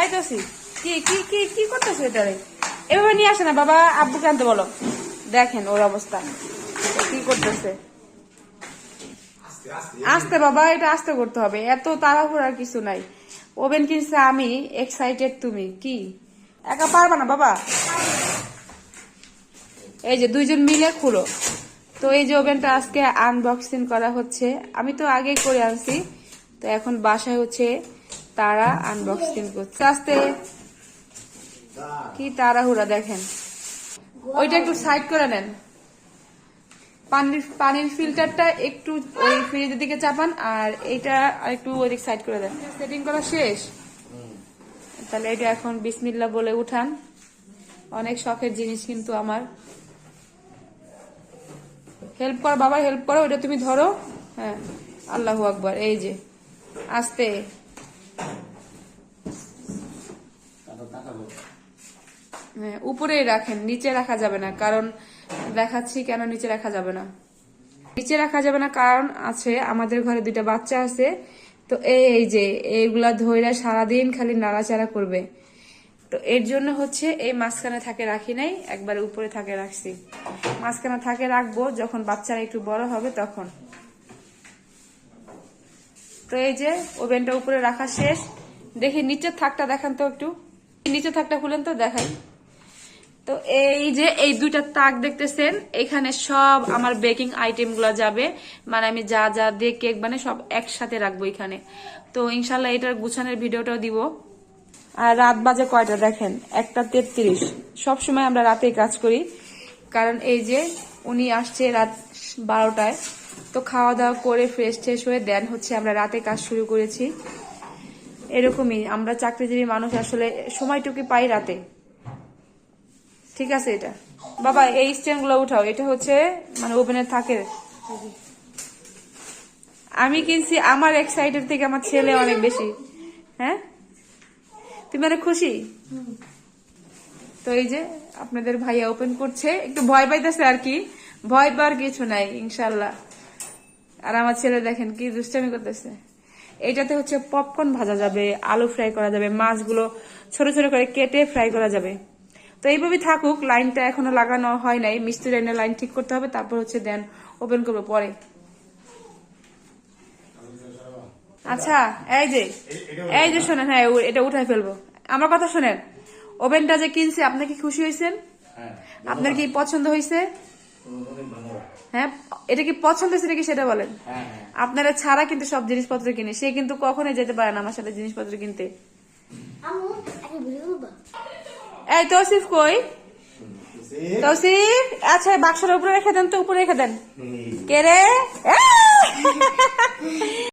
এই তো সি কি কি কি কি করতেছো এটারে? এভাবে নিয়ে আসে না, বাবা, আব্বুকে আনতে বলো। দেখেন ওর অবস্থা, কি করতেছে। আস্তে বাবা, এটা আস্তে করতে হবে, এত তাড়াহুড়ার কিছু নাই। ওভেন কিনছে আমি এক্সাইটেড তুমি, কি? একা পারবা না, বাবা। এই যে দুইজন মিলে খুলো। তো এই যে ওভেনটা আজকে আনবক্সিং করা হচ্ছে, আমি তো আগেই করে আনছি। তো এখন বাসায় হচ্ছে তারা আনবক্সিং করছে। আস্তে। কি তাড়াহুড়া, দেখেন। ওইটা একটু সাইড করে নেন। পানির পানির ফিল্টারটা একটু ওই ফ্রিজের দিকে চাপান, আর এটা একটু ওইদিক সাইড করে দেন। সেটিং করা শেষ। তাহলে এটা এখন বিসমিল্লা বলে উঠান। অনেক শখের জিনিস কিন্তু আমার। হেল্প করো, বাবা হেল্প করো, ওটা তুমি ধরো। হ্যাঁ আল্লাহু আকবার, এই যে। আস্তে হ্যাঁ উপরেই রাখেন, নিচে রাখা যাবে না, কারণ দেখাচ্ছি কেন নিচে রাখা যাবে না। নিচে রাখা যাবে না কারণ আছে, আমাদের ঘরে দুইটা বাচ্চা আছে, তো এই যে, এইগুলা ধইরা সারাদিন খালি নাড়াচাড়া করবে। তো এর জন্য হচ্ছে এই মাঝখানে থাকে রাখি নাই, একবার উপরে থাকে রাখছি। মাঝখানে থাকে রাখব, যখন বাচ্চারা একটু বড় হবে তখন। তো এই যে, ওভেনটা উপরে রাখা শেষ। দেখি নিচের থাকটা দেখান তো একটু। নিচের থাকটা খুলেন তো, দেখাই। তো এই যে এই দুইটা তাক দেখতেছেন, এখানে সব আমার বেকিং আইটেমগুলা যাবে। মানে আমি যা যা দিয়ে কেক বানাই সব একসাথে রাখব এখানে। তো ইনশাল্লাহ এটার গুছানোর ভিডিওটাও দিব। আর রাত বাজে কয়টা দেখেন? একটা তেত্রিশ। সবসময় আমরা রাতেই কাজ করি। কারণ এই যে উনি আসছে রাত বারোটায়। তো খাওয়া দাওয়া করে ফ্রেশ ট্রেশ হয়ে দেন হচ্ছে আমরা রাতে কাজ শুরু করেছি। এরকমই আমরা চাকরিজীবী মানুষ আসলে সময়টুকু পাই রাতে। ঠিক আছে এটা। বাবা, এই স্ট্যান্ডগুলো উঠাও। এটা হচ্ছে মানে ওভেনে থাকে। আমি কিনছি, আমার এক্সাইটেড থেকে আমার ছেলে অনেক বেশি। হ্যাঁ? তুমি মানে খুশি? তো এই যে, আপনাদের ভাইয়া ওপেন করছে। একটু ভয় পাইতেছে আর কি। ভয় পাওয়ার কিছু নাই ইনশাল্লাহ আর আমার ছেলে দেখেন কি দুষ্টামি করতেছে। এটাতে হচ্ছে পপকর্ন ভাজা যাবে, আলু ফ্রাই করা যাবে, মাছগুলো ছোট ছোট করে কেটে ফ্রাই করা যাবে। তো এইভাবে থাকুক লাইনটা এখনও লাগানো হয় নাই মিস্ত্রি লাইনের লাইন ঠিক করতে হবে তারপর হচ্ছে দেন ওপেন করব পরে। আচ্ছা এই যে এই যে শোনেন হ্যাঁ এটা উঠাই ফেলব। আমার কথা শোনেন ওভেনটা যে কিনছে আপনি কি খুশি হয়েছেন? আপনার কি পছন্দ হয়েছে? হ্যাঁ এটা কি পছন্দ হয়েছে নাকি সেটা বলেন? আপনারা ছাড়া কিন্তু সব জিনিসপত্র কিনে সে কিন্তু কখনোই যেতে পারে না আমার সাথে জিনিসপত্র কিনতে। এই তৌসিফ কই? তৌসিফ? আচ্ছা বাক্সের উপরে রেখে দেন তো উপরে রেখে দেন। কে রে!